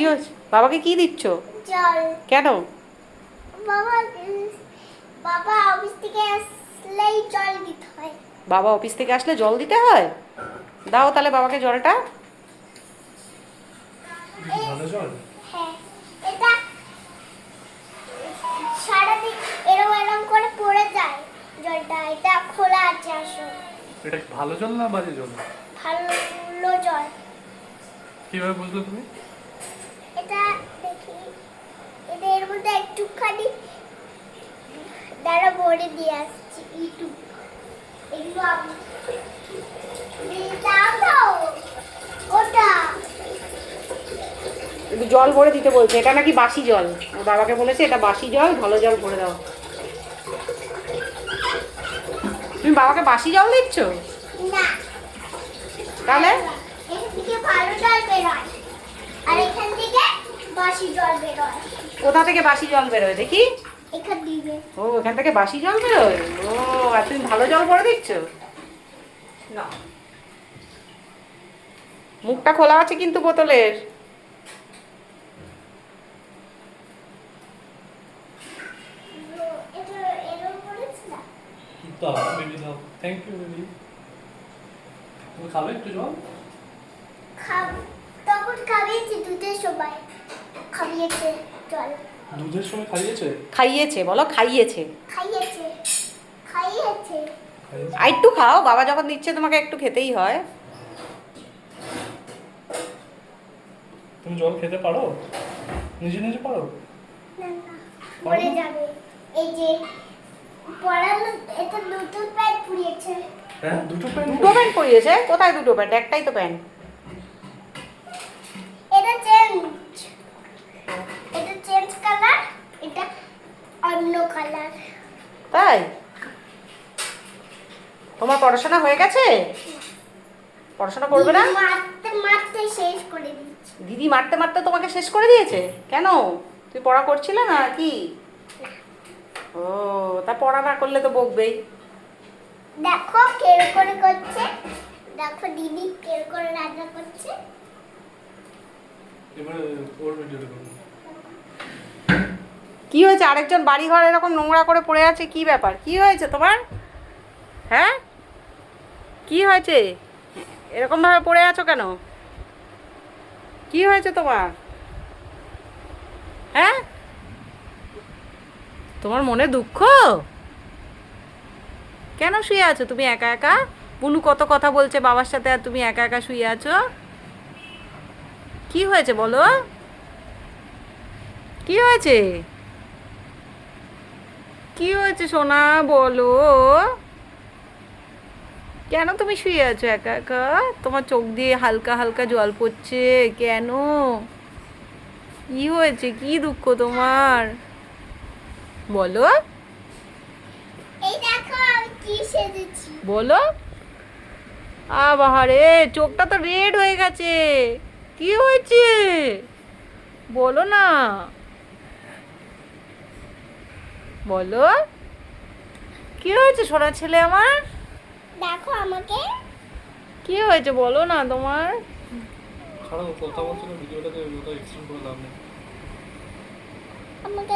কি হয়েছে? বাবাকে কি দিচ্ছ? জল। কেন? বাবা বাবা অফিস থেকে আসলেই জল দিতে হয়। বাবা অফিস থেকে আসলে জল দিতে হয়? দাও তাহলে বাবাকে জলটা। ভালো জল? হ্যাঁ এটা সারাদিন এরম এরম করে পড়ে যায় জলটা এটা খোলা আছে আসলে। এটা ভালো জল না বাজে জল? ভালো জল। কীভাবে বুঝলে তুমি? এটা এর মধ্যে একটুখানি দাঁড়া ভরে দিয়ে আসছি ইউটিউব এগুলো একটু জল ভরে দিতে বলছে। এটা নাকি বাসি জল। ওর বাবাকে বলেছে এটা বাসি জল ভালো জল ভরে দাও। তুমি বাবাকে বাসি জল দিচ্ছ? না। তাহলে? ভালো জল বেরোয়। আর এখান থেকে বাসি জল বেরোয়। কোথা থেকে বাসি জল বেরোয় দেখি? এখান দিকে ও এখান থেকে বাসি জল বেরোয়? ও আর তুমি ভালো জল ভরে দিচ্ছ না। মুখটা খোলা আছে কিন্তু বোতলের। থ্যাংক ইউ বেবি তুমি খাবে একটু জল? খাব। তখন খাইয়েছি দুধের সময় খাইয়েছে জল। দুধের সময় খাইয়েছে? খাইয়েছে বলো খাইয়েছে। খাইয়েছে খাইয়েছে। আর একটু খাও বাবা যখন দিচ্ছে তোমাকে একটু খেতেই হয়। তুমি জল খেতে পারো? নিজে নিজে পারো? না না পড়ে যাবে। এই যে পড়ানো এটা নতুন প্যান্ট পুড়িয়েছে। হ্যাঁ দুটো প্যান্ট দুটো প্যান্ট পরিয়েছে কোথায় দুটো প্যান্ট? একটাই তো প্যান্ট। চেঞ্জ এটা চেঞ্জ কালার এটা অন্য কালার তাই? তোমার পড়াশোনা হয়ে গেছে? পড়াশোনা করবে না? মারতে মারতে শেষ করে দিচ্ছি দিদি মারতে মারতে তোমাকে শেষ করে দিয়েছে? কেন? তুই পড়া করছিলে না কি? ও তা পড়া না করলে তো বকবেই। দেখো কের করে করছে দেখো দিদি কের করে রান্না করছে। কি হয়েছে? আরেকজন বাড়ি ঘর এরকম নোংরা করে পড়ে আছে? কি ব্যাপার? কি হয়েছে তোমার? হ্যাঁ? কি হয়েছে? এরকম ভাবে পড়ে আছো কেন? কি হয়েছে তোমার? হ্যাঁ? তোমার মনে দুঃখ? কেন শুয়ে আছো? তুমি একা একা? বুনু কত কথা বলছে বাবার সাথে আর তুমি একা একা শুয়ে আছো? কি হয়েছে বলো? কি হয়েছে? কি হয়েছে সোনা বলো? কেন তুমি শুয়ে আছো একা একা? তোমার চোখ দিয়ে হালকা হালকা জল পড়ছে কেন? কি হয়েছে? কি দুঃখ তোমার? বলো। বলো। আবাহারে চোখটা তো রেড হয়ে গেছে। কি হয়েছে? বলো না। বলো। কি হয়েছে সোনা ছেলে আমার? দেখো আমাকে। কি হয়েছে বলো না তোমার? ছাড়ো কথা বলছো ভিডিওটাতে ওটা এক্সটেন্ড করে লাভ নেই। আমাকে